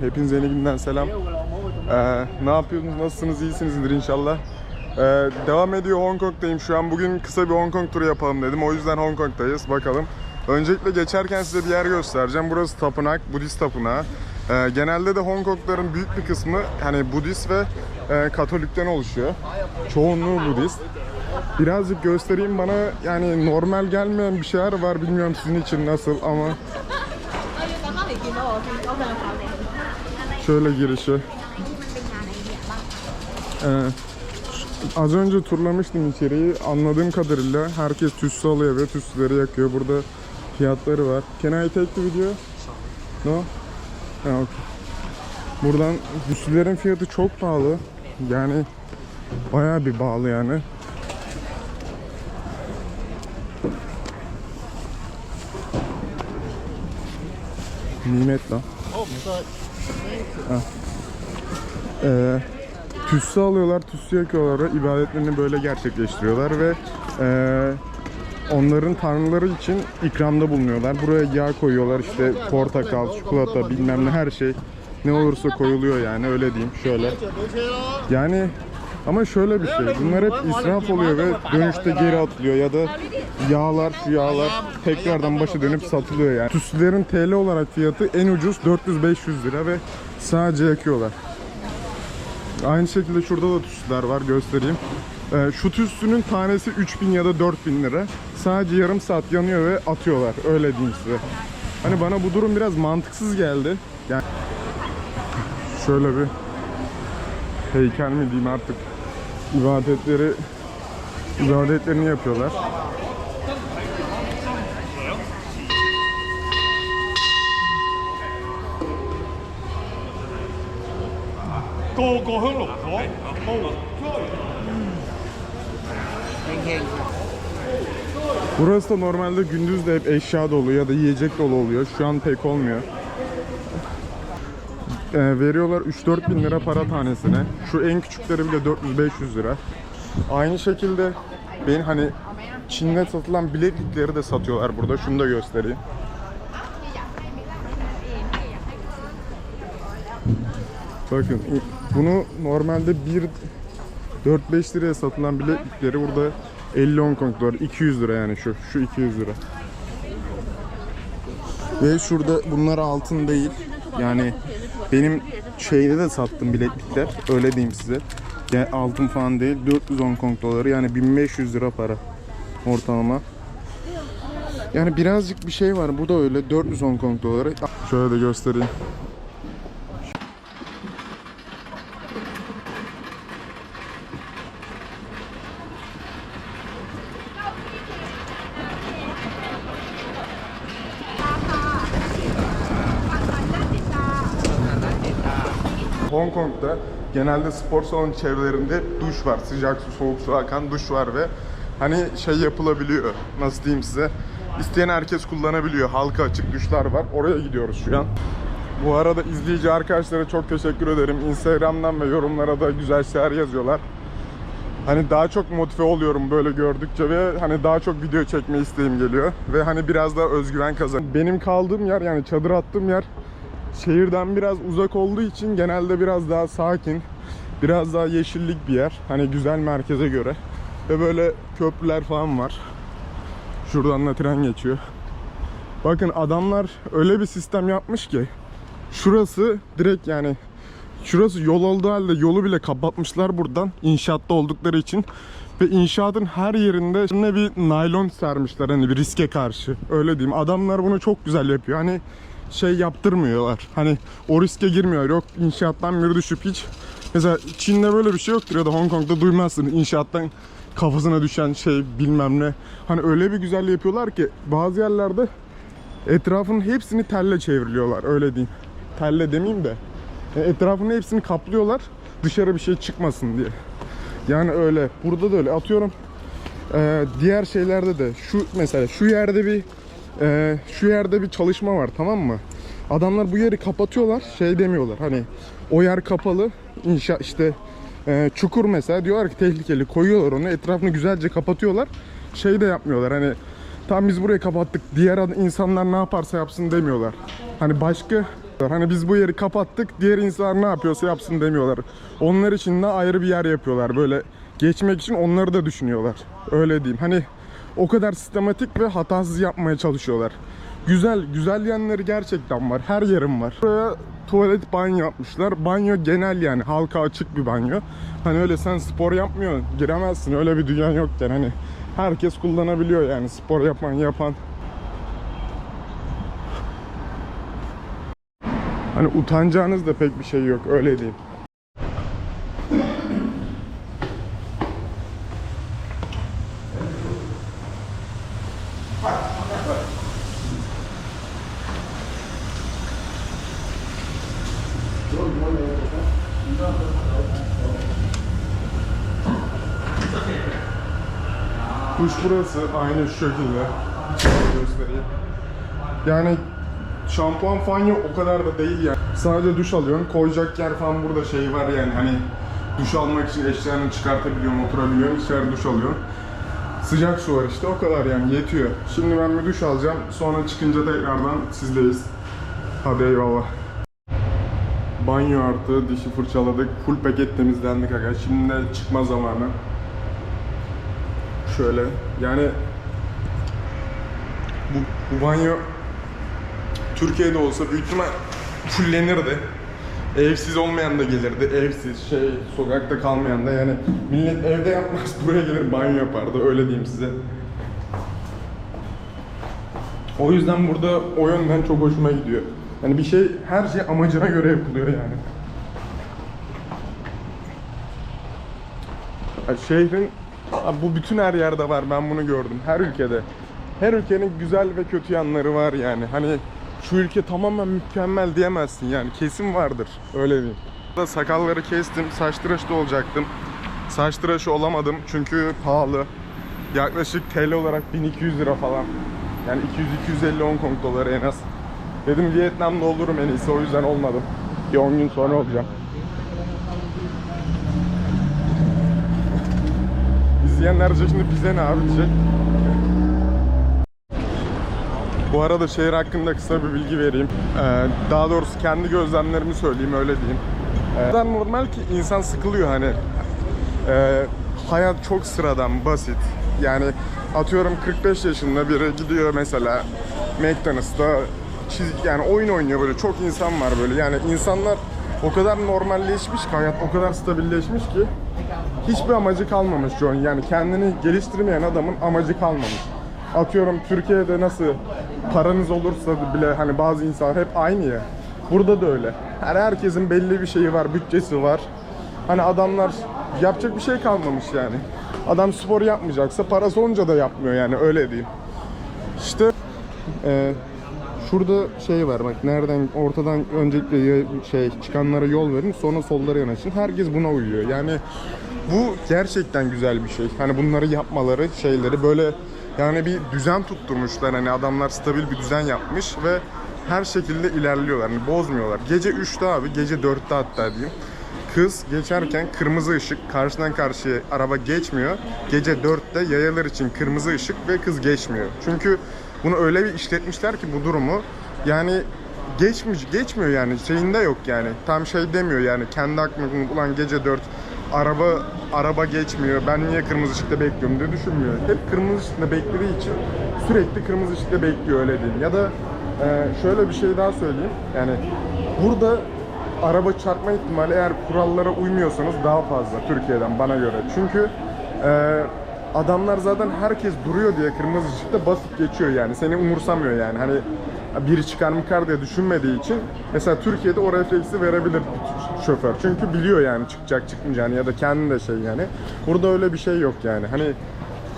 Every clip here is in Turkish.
Hepinize yeni günden selam. Ee, ne yapıyorsunuz? Nasılsınız? İyisinizdir inşallah. Ee, devam ediyor Hong Kong'dayım şu an. Bugün kısa bir Hong Kong turu yapalım dedim. O yüzden Hong Kong'dayız. Bakalım. Öncelikle geçerken size bir yer göstereceğim. Burası tapınak, Budist tapınağı. Ee, genelde de Hong Kong'ların büyük bir kısmı hani Budist ve e, Katolik'ten oluşuyor. Çoğunluğu Budist. Birazcık göstereyim bana yani normal gelmeyen bir şeyler var. Bilmiyorum sizin için nasıl ama şöyle girişi. Ee, az önce turlamıştım içeriği. Anladığım kadarıyla herkes tütsü alıyor ve tütsüleri yakıyor. Burada fiyatları var. Can I take the video? No? Ha, okay. Buradan tütsülerin fiyatı çok pahalı. Yani bayağı bir pahalı yani. Nimet lan. Ee, tütsü alıyorlar, tütsü yakıyorlar ibadetlerini böyle gerçekleştiriyorlar ve ee, onların tanrıları için ikramda bulunuyorlar. Buraya yağ koyuyorlar işte portakal, çikolata bilmem ne her şey ne olursa koyuluyor yani öyle diyeyim şöyle. Yani ama şöyle bir şey bunlar hep israf oluyor ve dönüşte geri atılıyor ya da yağlar şu yağlar tekrardan başa dönüp satılıyor yani. Tütsülerin TL olarak fiyatı en ucuz 400-500 lira ve sadece yakıyorlar. Aynı şekilde şurada da tütsüler var göstereyim. Ee, şu tütsünün tanesi 3000 ya da 4000 lira. Sadece yarım saat yanıyor ve atıyorlar. Öyle diyeyim size. Hani bana bu durum biraz mantıksız geldi. Yani şöyle bir heykel mi diyeyim artık ibadetleri ibadetlerini yapıyorlar. 个个香炉火煲。 Burası da normalde gündüz de hep eşya dolu ya da yiyecek dolu oluyor. Şu an pek olmuyor. Ee, veriyorlar 3-4 bin lira para tanesine. Şu en küçükleri bile 400-500 lira. Aynı şekilde ben hani Çin'de satılan bileklikleri de satıyorlar burada. Şunu da göstereyim. Bakın bunu normalde bir 4-5 liraya satılan bileklikleri burada 50 Hong Kong dolar 200 lira yani şu şu 200 lira. Ve şurada bunlar altın değil. Yani benim şeyde de sattım bileklikler. Öyle diyeyim size. Yani altın falan değil. 400 Hong Kong doları yani 1500 lira para ortalama. Yani birazcık bir şey var. Bu da öyle 400 Hong Kong doları. Şöyle de göstereyim. Hong Kong'da genelde spor salonu çevrelerinde duş var. Sıcak su, soğuk su akan duş var ve hani şey yapılabiliyor. Nasıl diyeyim size? İsteyen herkes kullanabiliyor. Halka açık duşlar var. Oraya gidiyoruz şu an. Bu arada izleyici arkadaşlara çok teşekkür ederim. Instagram'dan ve yorumlara da güzel şeyler yazıyorlar. Hani daha çok motive oluyorum böyle gördükçe ve hani daha çok video çekme isteğim geliyor. Ve hani biraz daha özgüven kazan. Benim kaldığım yer yani çadır attığım yer şehirden biraz uzak olduğu için genelde biraz daha sakin, biraz daha yeşillik bir yer. Hani güzel merkeze göre. Ve böyle köprüler falan var. Şuradan da tren geçiyor. Bakın adamlar öyle bir sistem yapmış ki şurası direkt yani şurası yol olduğu halde yolu bile kapatmışlar buradan inşaatta oldukları için. Ve inşaatın her yerinde ne bir naylon sermişler hani bir riske karşı. Öyle diyeyim. Adamlar bunu çok güzel yapıyor. Hani şey yaptırmıyorlar. Hani o riske girmiyor yok inşaattan bir düşüp hiç mesela Çin'de böyle bir şey yoktur ya da Hong Kong'da duymazsın. İnşaattan kafasına düşen şey bilmem ne hani öyle bir güzel yapıyorlar ki bazı yerlerde etrafının hepsini telle çevriliyorlar öyle diyeyim telle demeyeyim de etrafının hepsini kaplıyorlar dışarı bir şey çıkmasın diye. Yani öyle. Burada da öyle. Atıyorum e, diğer şeylerde de şu mesela şu yerde bir e, şu yerde bir çalışma var tamam mı? Adamlar bu yeri kapatıyorlar. Şey demiyorlar. Hani o yer kapalı. inşa işte e, çukur mesela diyorlar ki tehlikeli koyuyorlar onu etrafını güzelce kapatıyorlar. Şey de yapmıyorlar hani tam biz burayı kapattık diğer insanlar ne yaparsa yapsın demiyorlar. Hani başka Hani biz bu yeri kapattık, diğer insanlar ne yapıyorsa yapsın demiyorlar. Onlar için de ayrı bir yer yapıyorlar. Böyle geçmek için onları da düşünüyorlar. Öyle diyeyim. Hani o kadar sistematik ve hatasız yapmaya çalışıyorlar. Güzel, güzel yanları gerçekten var. Her yerim var. Buraya tuvalet banyo yapmışlar. Banyo genel yani halka açık bir banyo. Hani öyle sen spor yapmıyorsun, giremezsin. Öyle bir dünya yokken hani herkes kullanabiliyor yani spor yapan yapan. Hani utanacağınız da pek bir şey yok öyle diyeyim. Duş burası aynı şekilde. Göstereyim. Yani şampuan falan o kadar da değil yani. Sadece duş alıyorsun. Koyacak yer falan burada şey var yani hani duş almak için eşyalarını çıkartabiliyorsun, oturabiliyorsun, içeride duş alıyorsun. Sıcak su var işte o kadar yani yetiyor. Şimdi ben bir duş alacağım. Sonra çıkınca tekrardan sizdeyiz. Hadi eyvallah. Banyo artı dişi fırçaladık. Full paket temizlendik aga. Şimdi çıkma zamanı. Şöyle yani bu, bu banyo Türkiye'de olsa büyük ihtimal fullenirdi. Evsiz olmayan da gelirdi. Evsiz, şey, sokakta kalmayan da yani millet evde yapmaz buraya gelir banyo yapardı öyle diyeyim size. O yüzden burada o yönden çok hoşuma gidiyor. Yani bir şey her şey amacına göre yapılıyor yani. Ya Şehrin Abi bu bütün her yerde var ben bunu gördüm her ülkede. Her ülkenin güzel ve kötü yanları var yani. Hani şu ülke tamamen mükemmel diyemezsin yani kesin vardır öyle diyeyim. Da sakalları kestim, saç tıraşı da olacaktım. Saç tıraşı olamadım çünkü pahalı. Yaklaşık TL olarak 1200 lira falan. Yani 200-250 Hong Kong doları en az. Dedim Vietnam'da olurum en iyisi o yüzden olmadım. Bir 10 gün sonra olacağım. Diyecek şimdi bize ne abi diyecek. Bu arada şehir hakkında kısa bir bilgi vereyim. Ee, daha doğrusu kendi gözlemlerimi söyleyeyim öyle diyeyim. Ee, normal ki insan sıkılıyor hani. Ee, hayat çok sıradan, basit. Yani atıyorum 45 yaşında biri gidiyor mesela McDonald's'ta çizik yani oyun oynuyor böyle çok insan var böyle yani insanlar o kadar normalleşmiş ki hayat o kadar stabilleşmiş ki hiçbir amacı kalmamış John. Yani kendini geliştirmeyen adamın amacı kalmamış. Atıyorum Türkiye'de nasıl paranız olursa bile hani bazı insanlar hep aynı ya. Burada da öyle. Her herkesin belli bir şeyi var, bütçesi var. Hani adamlar yapacak bir şey kalmamış yani. Adam spor yapmayacaksa parası olunca da yapmıyor yani öyle diyeyim. İşte e, şurada şey var bak nereden ortadan öncelikle şey çıkanlara yol verin sonra sollara yanaşın. Herkes buna uyuyor. Yani bu gerçekten güzel bir şey. Hani bunları yapmaları şeyleri böyle yani bir düzen tutturmuşlar. Hani adamlar stabil bir düzen yapmış ve her şekilde ilerliyorlar. Hani bozmuyorlar. Gece 3'te abi, gece 4'te hatta diyeyim. Kız geçerken kırmızı ışık karşıdan karşıya araba geçmiyor. Gece 4'te yayalar için kırmızı ışık ve kız geçmiyor. Çünkü bunu öyle bir işletmişler ki bu durumu yani geçmiş geçmiyor yani şeyinde yok yani. Tam şey demiyor yani kendi aklına ulan gece 4 araba araba geçmiyor. Ben niye kırmızı ışıkta bekliyorum diye düşünmüyor. Hep kırmızı ışıkta beklediği için sürekli kırmızı ışıkta bekliyor öyle diyeyim. Ya da e, şöyle bir şey daha söyleyeyim. Yani burada araba çarpma ihtimali eğer kurallara uymuyorsanız daha fazla Türkiye'den bana göre. Çünkü e, adamlar zaten herkes duruyor diye kırmızı ışıkta basıp geçiyor yani. Seni umursamıyor yani. Hani biri çıkar mı kar diye düşünmediği için mesela Türkiye'de o refleksi verebilir şoför. Çünkü biliyor yani çıkacak çıkmayacağını ya da kendi de şey yani. Burada öyle bir şey yok yani. Hani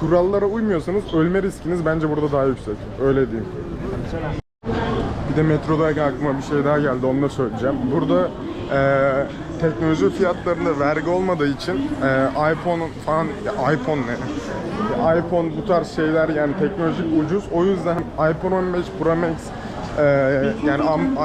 kurallara uymuyorsanız ölme riskiniz bence burada daha yüksek. Öyle diyeyim. Bir de metroda aklıma bir şey daha geldi onu da söyleyeceğim. Burada e, teknoloji fiyatlarında vergi olmadığı için e, iPhone falan ya iPhone ne? İPhone bu tarz şeyler yani teknolojik ucuz. O yüzden iPhone 15 Pro Max e, yani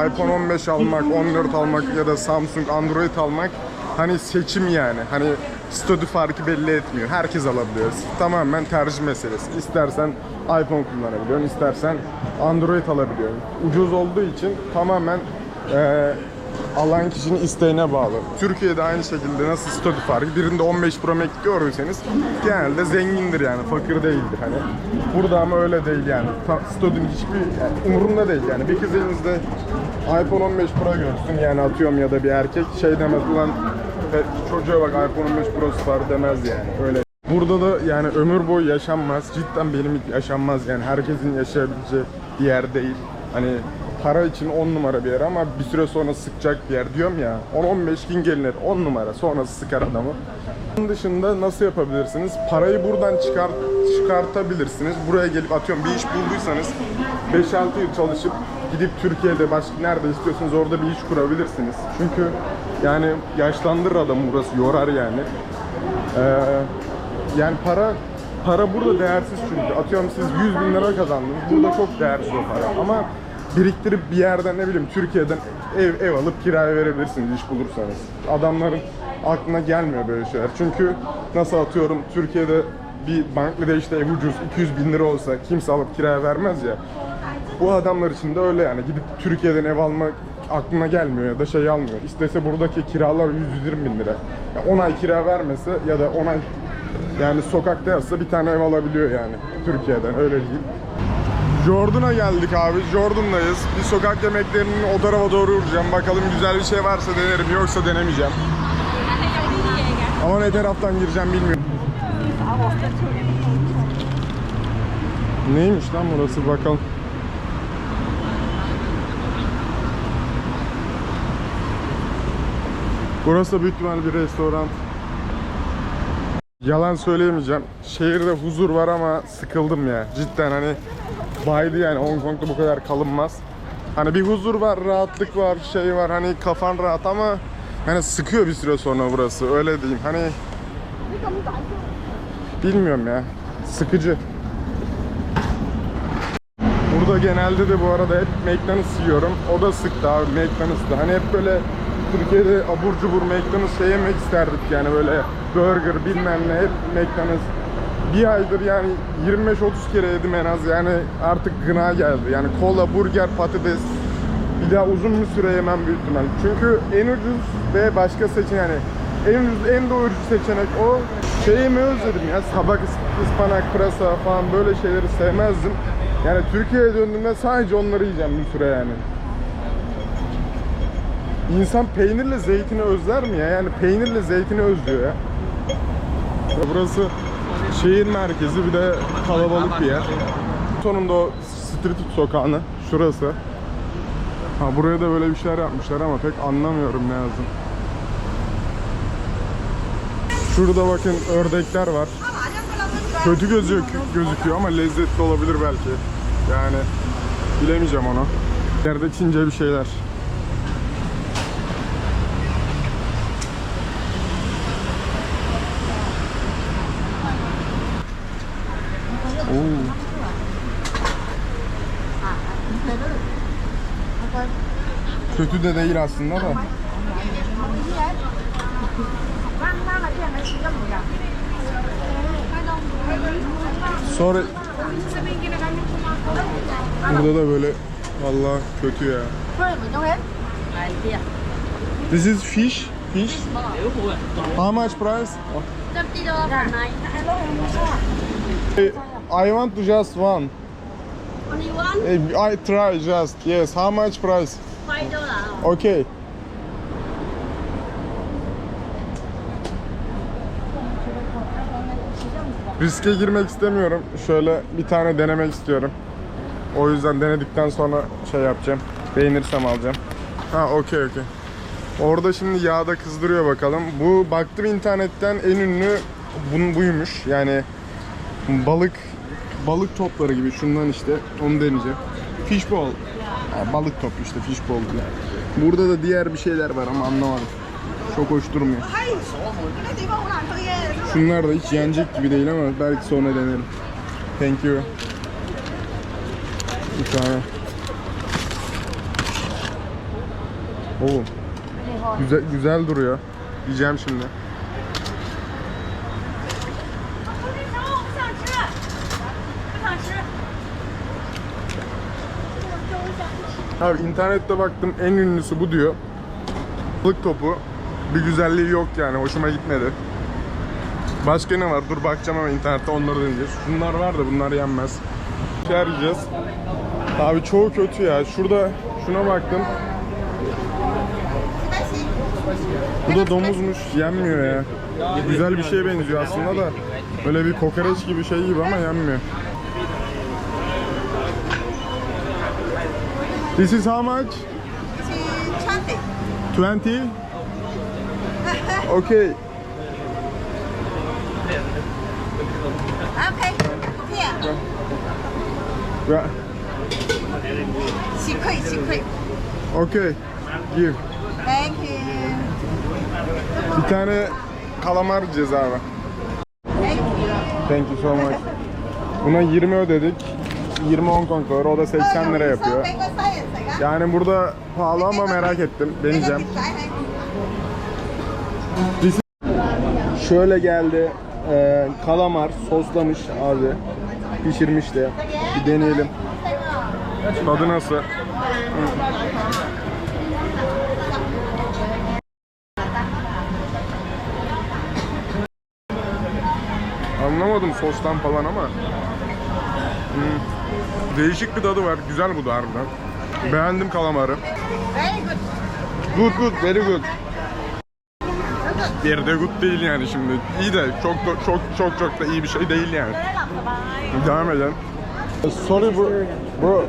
iPhone 15 almak, 14 almak ya da Samsung Android almak hani seçim yani. Hani statü farkı belli etmiyor. Herkes alabiliyor. Tamamen tercih meselesi. İstersen iPhone kullanabiliyorsun, istersen Android alabiliyorsun. Ucuz olduğu için tamamen Ee, alan kişinin isteğine bağlı. Türkiye'de aynı şekilde nasıl statü farkı. Birinde 15 Pro Max görürseniz genelde zengindir yani fakir değildir hani. Burada ama öyle değil yani. Ta, statünün hiçbir yani umurunda değil yani. Bir kız elinizde iPhone 15 Pro görsün yani atıyorum ya da bir erkek şey demez ulan "Fe- çocuğa bak iPhone 15 Pro'su var demez yani öyle. Burada da yani ömür boyu yaşanmaz. Cidden benim yaşanmaz yani herkesin yaşayabileceği bir yer değil. Hani para için 10 numara bir yer ama bir süre sonra sıkacak bir yer diyorum ya. 10-15 gün gelinir 10 numara sonrası sıkar adamı. Bunun dışında nasıl yapabilirsiniz? Parayı buradan çıkar, çıkartabilirsiniz. Buraya gelip atıyorum bir iş bulduysanız 5-6 yıl çalışıp gidip Türkiye'de başka nerede istiyorsanız orada bir iş kurabilirsiniz. Çünkü yani yaşlandırır adamı burası yorar yani. Ee, yani para para burada değersiz çünkü. Atıyorum siz 100 bin lira kazandınız. Burada çok değersiz o para. Ama biriktirip bir yerden ne bileyim Türkiye'den ev ev alıp kiraya verebilirsiniz iş bulursanız. Adamların aklına gelmiyor böyle şeyler. Çünkü nasıl atıyorum Türkiye'de bir Bangladeş'te ev ucuz 200 bin lira olsa kimse alıp kiraya vermez ya. Bu adamlar için de öyle yani gidip Türkiye'den ev almak aklına gelmiyor ya da şey almıyor. İstese buradaki kiralar 100-120 bin lira. Ya 10 ay kira vermese ya da 10 ay yani sokakta yatsa bir tane ev alabiliyor yani Türkiye'den öyle değil. Jordan'a geldik abi. Jordan'dayız. Bir sokak yemeklerinin o tarafa doğru uğrayacağım. Bakalım güzel bir şey varsa denerim yoksa denemeyeceğim. Ama ne taraftan gireceğim bilmiyorum. Neymiş lan burası bakalım. Burası da büyük ihtimal bir restoran. Yalan söyleyemeyeceğim. Şehirde huzur var ama sıkıldım ya. Cidden hani baydı yani Hong Kong'da bu kadar kalınmaz. Hani bir huzur var, rahatlık var, şey var hani kafan rahat ama hani sıkıyor bir süre sonra burası öyle diyeyim. Hani bilmiyorum ya. Sıkıcı. Burada genelde de bu arada hep McDonald's yiyorum. O da sıktı abi McDonald's'ta. Hani hep böyle Türkiye'de abur cubur McDonald's şey yemek isterdik yani böyle burger bilmem ne hep McDonald's. Bir aydır yani 25-30 kere yedim en az yani artık gına geldi. Yani kola, burger, patates bir daha uzun bir süre yemem büyük ihtimal. Çünkü en ucuz ve başka seçenek yani en ucuz, en doyurucu seçenek o. Şey yemeyi özledim ya sabah ıs- ıspanak, pırasa falan böyle şeyleri sevmezdim. Yani Türkiye'ye döndüğümde sadece onları yiyeceğim bir süre yani. İnsan peynirle zeytini özler mi ya? Yani peynirle zeytini özlüyor ya. Burası şehir merkezi bir de kalabalık bir yer. Sonunda o street food sokağını şurası. Ha buraya da böyle bir şeyler yapmışlar ama pek anlamıyorum ne yazdım. Şurada bakın ördekler var. Kötü gözüküyor, gözüküyor ama lezzetli olabilir belki. Yani bilemeyeceğim onu. Yerde Çince bir şeyler. Oo. Kötü de değil aslında da. Sonra burada da böyle vallahi kötü ya. This is fish. Fish. How much price? I want to just one. Only one Eh, I try just. Yes. How much price? Five dollar. Okay. Riske girmek istemiyorum. Şöyle bir tane denemek istiyorum. O yüzden denedikten sonra şey yapacağım. Beğenirsem alacağım. Ha okey okey. Orada şimdi yağda kızdırıyor bakalım. Bu baktım internetten en ünlü bunun buymuş. Yani balık balık topları gibi şundan işte onu deneyeceğim. Fishball. Balık topu işte fishbowl gibi. Burada da diğer bir şeyler var ama anlamadım. Çok hoş durmuyor. Şunlar da hiç yenecek gibi değil ama belki sonra denerim. Thank you. Bir tane. Oo. Güzel, güzel duruyor. Yiyeceğim şimdi. Abi internette baktım en ünlüsü bu diyor. Balık topu. Bir güzelliği yok yani hoşuma gitmedi. Başka ne var? Dur bakacağım ama internette onları deneyeceğiz. Bunlar var da bunlar yenmez. Şey arayacağız. Abi çoğu kötü ya. Şurada şuna baktım. Bu da domuzmuş. Yenmiyor ya. Güzel bir şeye benziyor aslında da. Böyle bir kokoreç gibi şey gibi ama yenmiyor. This is how much? Twenty. 20? Okay. Okay. Here. Yeah. Secret, secret. Okay. Give. Thank you. Bir tane kalamar yiyeceğiz abi. Thank you. Thank you so much. Buna 20 ödedik. 20 Hong Kong doları. O da 80 lira yapıyor. Yani burada pahalı ama merak ettim. Deneyeceğim. Şöyle geldi. Ee, kalamar soslamış abi. Pişirmiş de. Bir deneyelim. Tadı nasıl? Anlamadım sostan falan ama. Hmm. Değişik bir tadı var. Güzel bu da harbiden. Beğendim kalamarı. Very good. Good good, very good. Bir de good değil yani şimdi. İyi de çok çok çok çok da iyi bir şey değil yani. Devam edelim. Sorry bro, bro.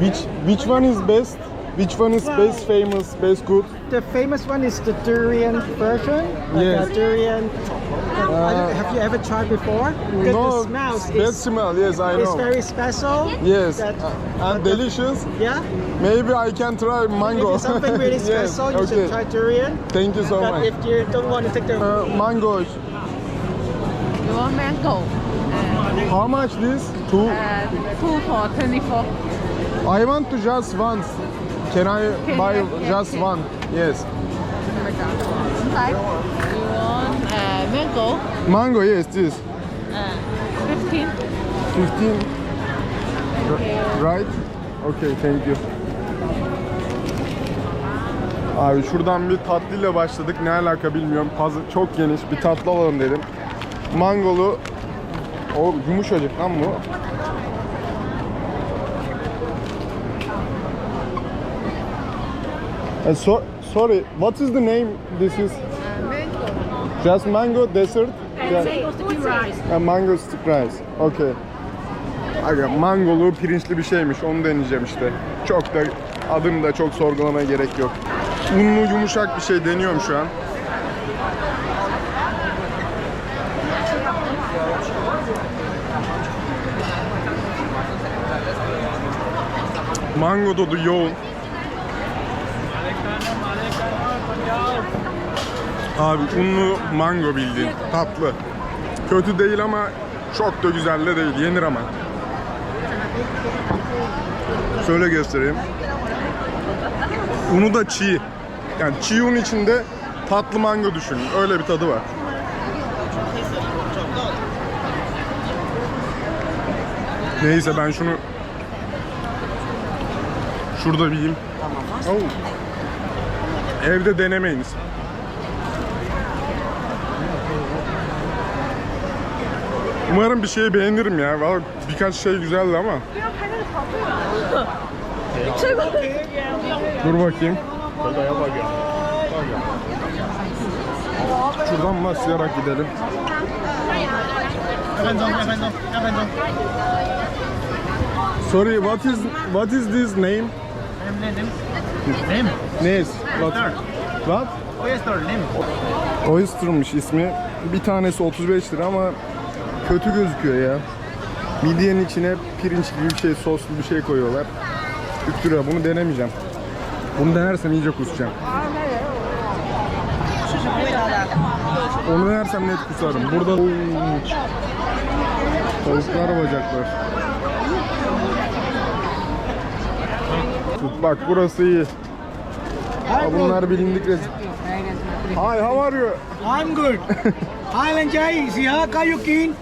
Which which one is best? Which one is best famous, best good? The famous one is the durian version. Like Yes. a durian. I don't- have you ever tried before? Because no, the smells best is, smell. Yes, I is know. very special. Yes, That, uh, and delicious. yeah. Maybe I can try mango. If it's something really yes, special, you okay. should try durian. Thank you so But much. if you don't want to take the Uh, mango. You want mango? How much this? Two. Uh, two for 24. I want to just once. Can I buy just one? Yes. Mango? Mango, yes, this. Uh, 15. 15. Right? Okay, thank you. Abi şuradan bir tatlıyla başladık. Ne alaka bilmiyorum. Puzzle çok geniş. Bir tatlı alalım dedim. Mangolu. O yumuşacık lan bu. Uh, so, sorry, what is the name? This is mango. just mango dessert. Just- sticky rice. Ha, mango stick rice. Okay. Aga mangolu pirinçli bir şeymiş. Onu deneyeceğim işte. Çok da adını da çok sorgulamaya gerek yok. Unlu yumuşak bir şey deniyorum şu an. Mango tadı yoğun. Abi unlu mango bildiğin tatlı. Kötü değil ama çok da güzel de değil. Yenir ama. Şöyle göstereyim. Unu da çiğ. Yani çiğ un içinde tatlı mango düşünün. Öyle bir tadı var. Neyse ben şunu şurada bir yiyeyim. Oh. Evde denemeyiniz. Umarım bir şeyi beğenirim ya. Vallahi birkaç şey güzeldi ama. Dur bakayım. Şuradan başlayarak gidelim. Sorry, what is what is this name? Name? Nez. What? What? Oyster name. Oyster'mış ismi. Bir tanesi 35 lira ama kötü gözüküyor ya. Midyenin içine pirinç gibi bir şey, soslu bir şey koyuyorlar. 3 lira. Bunu denemeyeceğim. Bunu denersem iyice kusacağım. Onu denersem net kusarım. Burada tavuklar bacaklar. Bak burası iyi. Ha, bunlar bilindik rezil. Hi, how are you? I'm good. Highland Chai, siha kayo kin.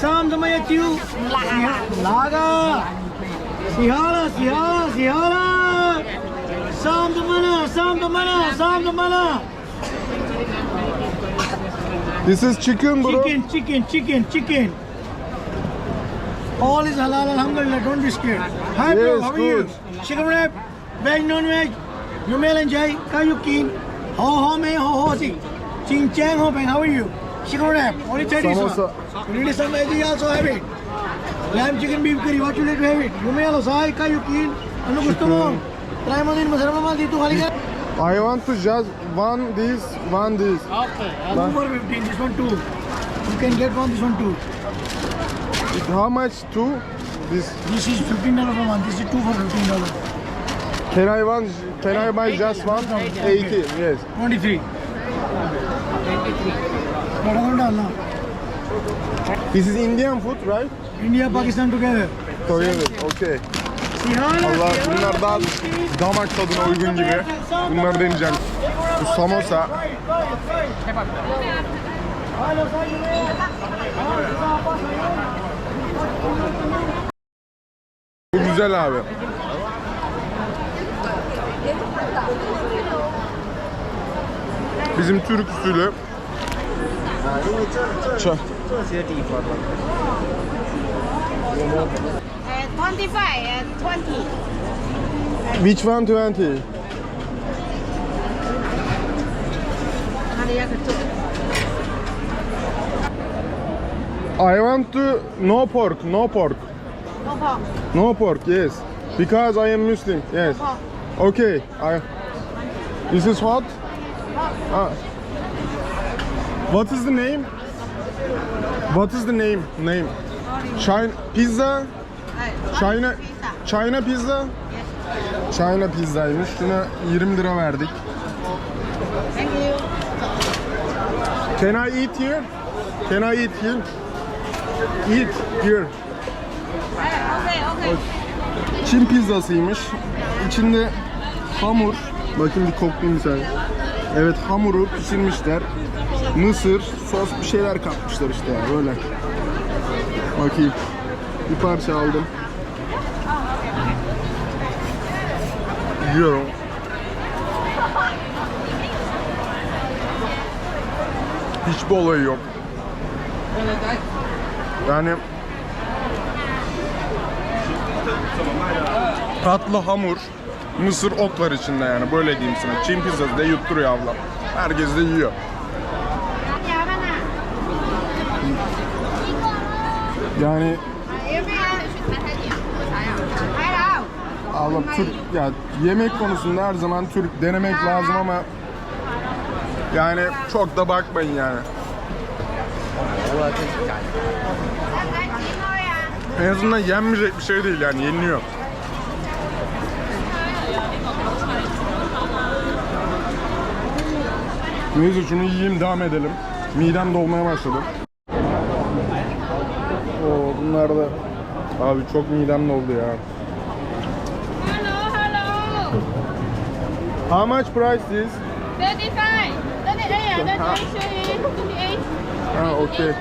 Sam sama ya ciu. Laga. Sihala, sihala, sihala. Sam mana, Sam mana, Sam mana. This is chicken, bro. Chicken, chicken, chicken, chicken. All is halal, alhamdulillah. Don't be scared. Hi, yes, bro. How are you? Chicken wrap, veg, non veg. You may enjoy. How you? Ho ho me ho ho si. Ching chang ho bang. How are you? chicken wrap, only 30 samosa. You need some veggie also have it. Lamb, chicken, beef curry, what you need to have it. You may also have ka, you can. Ano gusto mo? Try mo din, masarap naman dito kali. I want to just one this, one this. Okay. Two for 15, this one two. You can get one, this one two. It, How much two? This. This is 15 dollar for one, This is two for 15 dollar. Can I want? Can I buy just one? 80. Yes. 23. 23. But hold on. This is Indian food, right? India, Pakistan together. Together, okay. Allah bunlar daha damak tadına uygun gibi. Bunları deneyeceğim. Bu samosa. Bu güzel abi. Bizim Türk usulü Ça- Uh, 25 and 20. Which one 20? I want to no pork, no pork. No pork. No pork, yes. Because I am Muslim, yes. Pork. Okay, I. This is what? Ah. What is the name? What is the name? Name? China pizza? China. China pizza? China pizzaymış. Şuna 20 lira verdik. Thank you. Can I eat here? Can I eat here? Eat here. Okay, okay. Çin pizzasıymış. İçinde hamur. Bakın bir koklayayım saniye. Evet hamuru pişirmişler. Mısır, sos bir şeyler katmışlar işte ya böyle. Bakayım. Bir parça aldım. Yiyorum. Hiçbir olayı yok. Yani tatlı hamur, mısır ot var içinde yani böyle diyeyim sana. Çin pizzası da yutturuyor ablam. Herkes de yiyor. Yani ablam Türk ya yemek konusunda her zaman Türk denemek lazım ama yani çok da bakmayın yani. En azından yenmeyecek bir şey değil yani yeniliyor. Neyse şunu yiyeyim devam edelim. Midem dolmaya başladı. Oo bunlar da abi çok midem doldu ya. Hello, hello. How much price this? 35. 38 and then 28. Ha okay.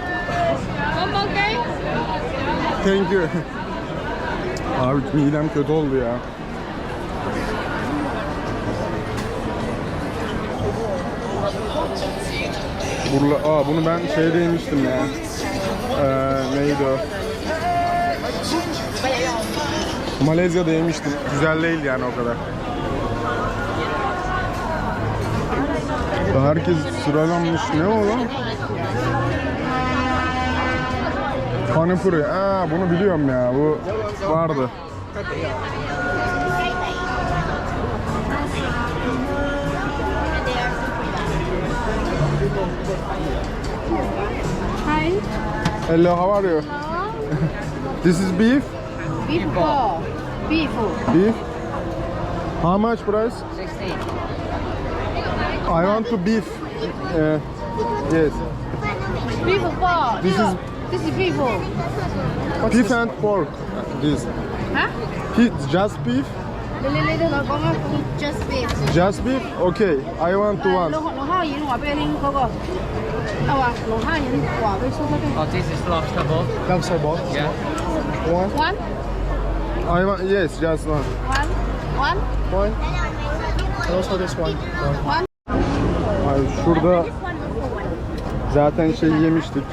One more game. Thank you. Abi midem kötü oldu ya. Burla, aa bunu ben şeyde yemiştim ya. Ee, neydi o? Malezya'da yemiştim. Güzel değil yani o kadar. Herkes sıralanmış. Ne o lan? Panipuri. Aa bunu biliyorum ya. Bu vardı. Hi. Hello, how are you? This is beef. Beef ball. Beef. Beef. How much price? 16. I want to beef. Uh, yes. Beef ball. This is This is beef. beef and pork. This. Hả? He- Just beef. Just beef. Just beef. Okay. I want to one. số cái. Oh, this is lobster ball. Lobster ball. Yeah. One. One, I want. Yes, just one. one, one. One. Also this one. Abi şurada zaten şey yemiştik.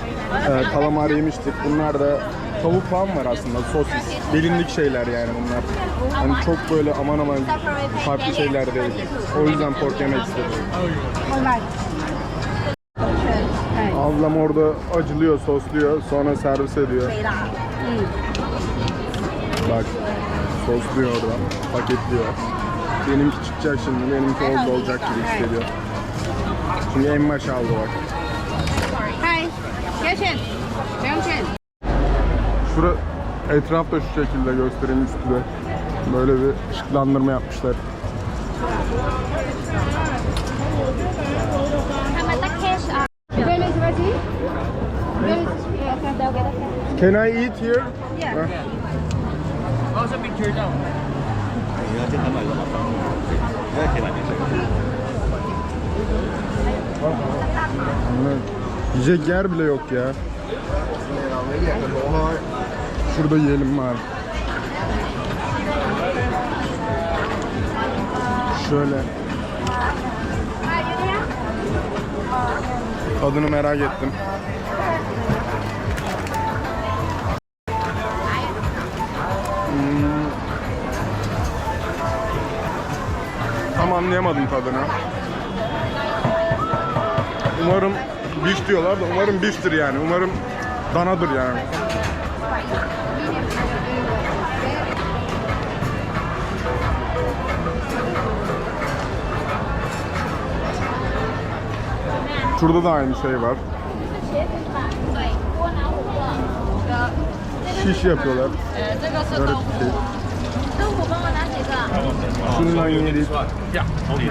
E, kalamar yemiştik. Bunlar da tavuk falan var aslında. Sosis. Bilindik şeyler yani bunlar. Hani çok böyle aman aman farklı şeyler değil. O yüzden pork yemek istedim. Ablam orada acılıyor, sosluyor, sonra servis ediyor. Bak sosluyor oradan, paketliyor. Benimki çıkacak şimdi, benimki oldu olacak gibi hissediyor. Şimdi en baş aldı bak. Hi, geçin. Geçin. Şura etraf da şu şekilde göstereyim üstüde. Böyle bir ışıklandırma yapmışlar. Can I eat here? Yeah. Huh? Yiyecek yer bile yok ya. Şurada yiyelim bari. Şöyle. Tadını merak ettim. Anlayamadım tadını. Umarım biş diyorlar da umarım biştir yani. Umarım danadır yani. Şurada da aynı şey var. Şiş yapıyorlar. Böyle. Şununla oynayalım. Ya. Okay.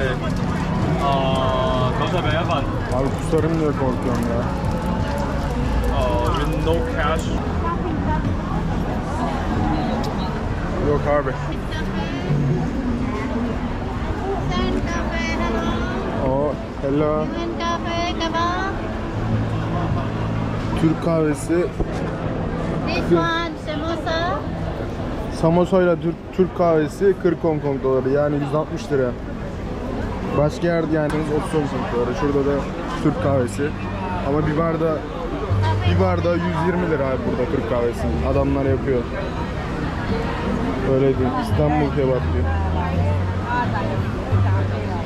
Aa, komm aber her Abi kusarım diye korkuyorum ya. Aa, with no cash. Yok abi. Oh, hello. Türk kahvesi. This one. Samosa Türk, Türk kahvesi 40 Hong Kong doları yani 160 lira. Başka yerde yani 30 Hong Kong doları. Şurada da Türk kahvesi. Ama bir barda bir barda 120 lira abi burada Türk kahvesi. Adamlar yapıyor. Öyle değil. İstanbul kebap diyor.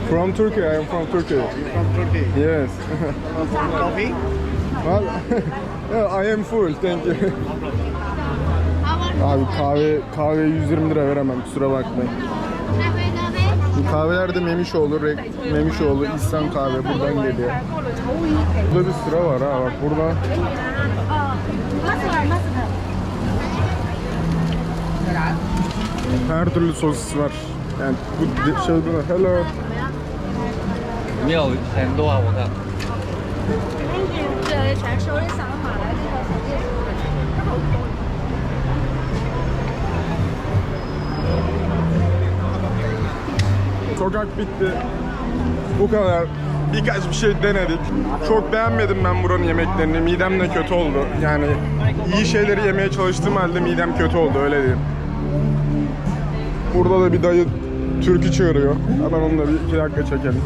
From Turkey, I am from Turkey. From Turkey. Yes. Coffee? well, I am full, thank you. Abi kahve kahve 120 lira veremem kusura bakmayın. Cafe, cafe. Kahveler de Memişoğlu, Rek- Memişoğlu, İhsan kahve buradan geliyor. Burada bir sıra var ha bak burada. Her türlü sosis var. Yani bu de- şey burada. Hello. 没有很多啊，我看。这全收的扫码 了。Sokak bitti. Bu kadar. Birkaç bir şey denedik. Çok beğenmedim ben buranın yemeklerini. Midem de kötü oldu. Yani iyi şeyleri yemeye çalıştığım halde midem kötü oldu öyle diyeyim. Burada da bir dayı türkü çığırıyor. Hemen onu da bir iki dakika çekelim.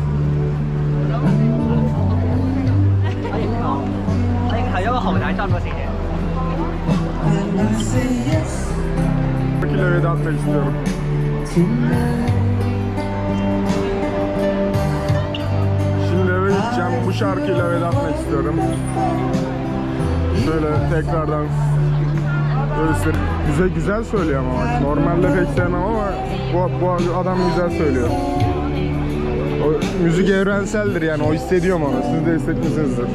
Türküyle veda etmek istiyorum. Gideceğim. Bu şarkıyla veda etmek istiyorum. Şöyle tekrardan göster. Güzel güzel söylüyor ama. Normalde pek sevmem ama bu, bu adam güzel söylüyor. O, müzik evrenseldir yani o hissediyorum onu. Siz de hissetmişsinizdir.